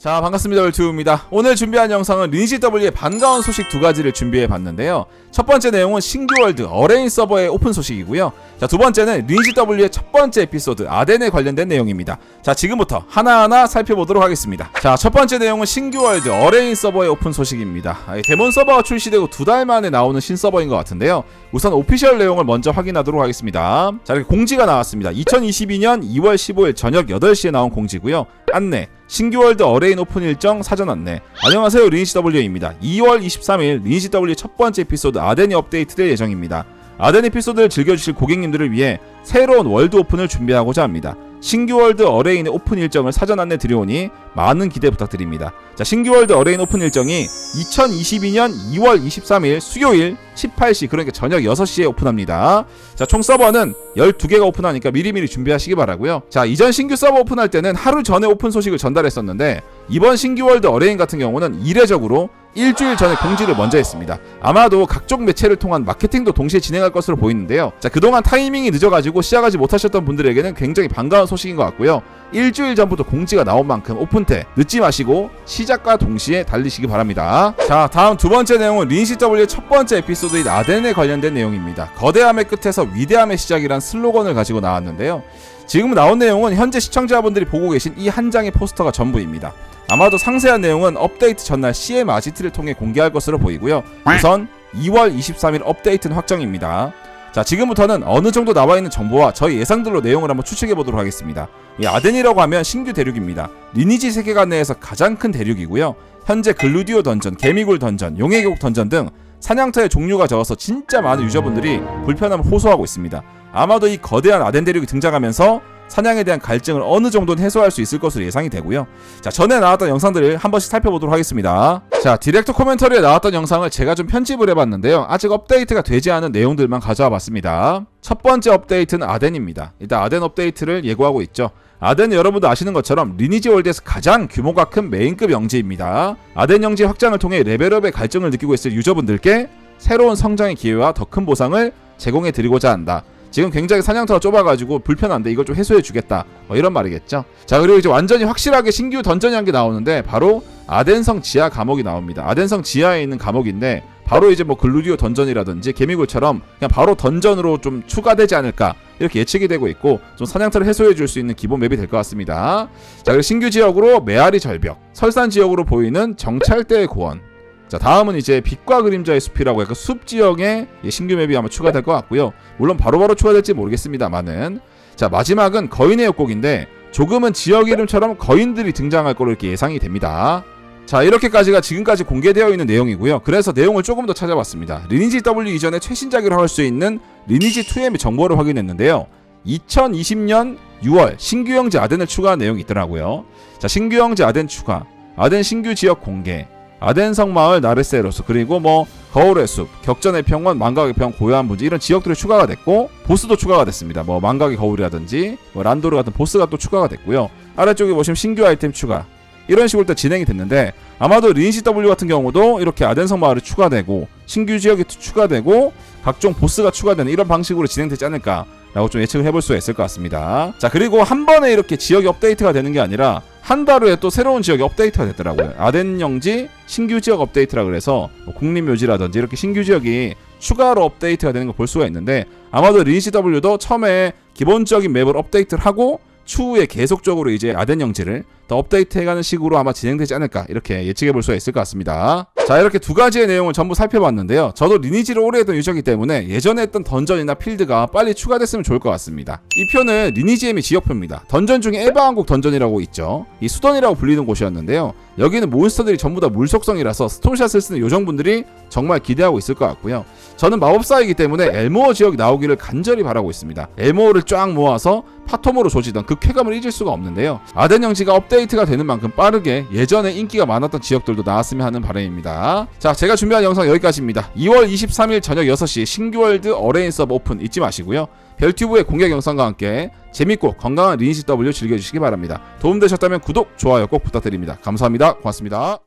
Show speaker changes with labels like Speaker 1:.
Speaker 1: 자 반갑습니다. 월투입니다. 오늘 준비한 영상은 리니지 W의 반가운 소식 두 가지를 준비해 봤는데요. 첫 번째 내용은 신규 월드 어레인 서버의 오픈 소식이고요. 자두 번째는 리니지 W의 첫 번째 에피소드 아덴에 관련된 내용입니다. 자 지금부터 하나하나 살펴보도록 하겠습니다. 자 첫 번째 내용은 신규 월드 어레인 서버의 오픈 소식입니다. 아, 이 데몬 서버가 출시되고 두 달 만에 나오는 신 서버인 것 같은데요. 우선 오피셜 내용을 먼저 확인하도록 하겠습니다. 자 이렇게 공지가 나왔습니다. 2022년 2월 15일 저녁 8시에 나온 공지고요 안내. 신규월드 어레인 오픈 일정 사전 안내. 안녕하세요 리니지 W입니다. 2월 23일 리니지 W 첫 번째 에피소드 아덴이 업데이트될 예정입니다. 아덴 에피소드를 즐겨주실 고객님들을 위해 새로운 월드 오픈을 준비하고자 합니다 신규 월드 어레인의 오픈 일정을 사전 안내 드려오니 많은 기대 부탁드립니다. 자, 신규 월드 어레인 오픈 일정이 2022년 2월 23일 수요일 18시 그러니까 저녁 6시에 오픈합니다. 자, 총 서버는 12개가 오픈하니까 미리미리 준비하시기 바라고요. 자, 이전 신규 서버 오픈할 때는 하루 전에 오픈 소식을 전달했었는데 이번 신규 월드 어레인 같은 경우는 이례적으로 일주일 전에 공지를 먼저 했습니다. 아마도 각종 매체를 통한 마케팅도 동시에 진행할 것으로 보이는데요. 자, 그동안 타이밍이 늦어가지고 시작하지 못하셨던 분들에게는 굉장히 반가운 소식인 것 같고요. 일주일 전부터 공지가 나온 만큼 오픈 때 늦지 마시고 시작과 동시에 달리시기 바랍니다. 자, 다음 두 번째 내용은 리니시 W의 첫 번째 에피소드인 아덴에 관련된 내용입니다. 거대함의 끝에서 위대함의 시작이란 슬로건을 가지고 나왔는데요. 지금 나온 내용은 현재 시청자분들이 보고 계신 이 한 장의 포스터가 전부입니다. 아마도 상세한 내용은 업데이트 전날 CM 아지트를 통해 공개할 것으로 보이고요. 우선 2월 23일 업데이트는 확정입니다. 자, 지금부터는 어느 정도 나와 있는 정보와 저희 예상들로 내용을 한번 추측해 보도록 하겠습니다. 이 아덴이라고 하면 신규 대륙입니다. 리니지 세계관 내에서 가장 큰 대륙이고요. 현재 글루디오 던전, 개미굴 던전, 용의 계곡 던전 등 사냥터의 종류가 적어서 진짜 많은 유저분들이 불편함을 호소하고 있습니다. 아마도 이 거대한 아덴 대륙이 등장하면서 사냥에 대한 갈증을 어느 정도는 해소할 수 있을 것으로 예상이 되고요. 자, 전에 나왔던 영상들을 한 번씩 살펴보도록 하겠습니다. 자, 디렉터 코멘터리에 나왔던 영상을 제가 좀 편집을 해봤는데요. 아직 업데이트가 되지 않은 내용들만 가져와 봤습니다. 첫 번째 업데이트는 아덴입니다. 일단 아덴 업데이트를 예고하고 있죠. 아덴은 여러분도 아시는 것처럼 리니지 월드에서 가장 규모가 큰 메인급 영지입니다. 아덴 영지 확장을 통해 레벨업의 갈증을 느끼고 있을 유저분들께 새로운 성장의 기회와 더 큰 보상을 제공해 드리고자 한다. 지금 굉장히 사냥터가 좁아가지고 불편한데 이걸 좀 해소해 주겠다. 뭐 이런 말이겠죠. 자 그리고 이제 완전히 확실하게 신규 던전이 한 게 나오는데 바로 아덴성 지하 감옥이 나옵니다. 아덴성 지하에 있는 감옥인데 바로 이제 뭐 글루디오 던전이라든지 개미굴처럼 그냥 바로 던전으로 좀 추가되지 않을까 이렇게 예측이 되고 있고 좀 사냥터를 해소해 줄 수 있는 기본 맵이 될 것 같습니다. 자 그리고 신규 지역으로 메아리 절벽, 설산 지역으로 보이는 정찰대의 고원, 자 다음은 이제 빛과 그림자의 숲이라고 약간 숲 지역에 신규 맵이 아마 추가될 것 같고요. 물론 바로 바로 추가될지 모르겠습니다만은 자 마지막은 거인의 협곡인데 조금은 지역 이름처럼 거인들이 등장할 걸로 이렇게 예상이 됩니다. 자 이렇게까지가 지금까지 공개되어 있는 내용이고요. 그래서 내용을 조금 더 찾아봤습니다. 리니지 W 이전에 최신작이라고 할수 있는 리니지 2의 정보를 확인했는데요. 2020년 6월 신규 형제 아덴을 추가한 내용이 있더라고요. 자 신규 형제 아덴 추가, 아덴 신규 지역 공개, 아덴성 마을 나르세로스 그리고 뭐 거울의 숲, 격전의 평원, 망각의 평, 고요한 분지 이런 지역들이 추가가 됐고 보스도 추가가 됐습니다. 뭐 망각의 거울이라든지 뭐 란도르 같은 보스가 또 추가가 됐고요. 아래쪽에 보시면 신규 아이템 추가 이런 식으로 또 진행이 됐는데 아마도 리니지 W 같은 경우도 이렇게 아덴성 마을이 추가되고 신규 지역이 추가되고 각종 보스가 추가되는 이런 방식으로 진행되지 않을까 라고 좀 예측을 해볼 수가 있을 것 같습니다. 자 그리고 한 번에 이렇게 지역이 업데이트가 되는 게 아니라 한 달 후에 또 새로운 지역이 업데이트가 됐더라고요. 아덴 영지 신규 지역 업데이트라 그래서 뭐 국립묘지라든지 이렇게 신규 지역이 추가로 업데이트가 되는 걸 볼 수가 있는데 아마도 리니지 W도 처음에 기본적인 맵을 업데이트를 하고 추후에 계속적으로 이제 아덴 영지를 더 업데이트해가는 식으로 아마 진행되지 않을까 이렇게 예측해 볼 수가 있을 것 같습니다. 자 이렇게 두 가지의 내용을 전부 살펴봤는데요. 저도 리니지를 오래 했던 유저이기 때문에 예전에 했던 던전이나 필드가 빨리 추가됐으면 좋을 것 같습니다. 이 표는 리니지엠의 지역표입니다. 던전 중에 에바왕국 던전이라고 있죠. 이 수던이라고 불리는 곳이었는데요. 여기는 몬스터들이 전부 다 물속성이라서 스톤샷을 쓰는 요정분들이 정말 기대하고 있을 것 같고요. 저는 마법사이기 때문에 엘모어 지역이 나오기를 간절히 바라고 있습니다. 엘모어를 쫙 모아서 파토모로 조지던 그 쾌감을 잊을 수가 없는데요. 아덴 영지가 업데이트가 되는 만큼 빠르게 예전에 인기가 많았던 지역들도 나왔으면 하는 바람입니다. 자, 제가 준비한 영상 여기까지입니다. 2월 23일 저녁 6시 신규월드 어레인 서버 오픈 잊지 마시고요. 별튜브의 공개 영상과 함께 재밌고 건강한 리니지 W 즐겨주시기 바랍니다. 도움되셨다면 구독, 좋아요 꼭 부탁드립니다. 감사합니다. 고맙습니다.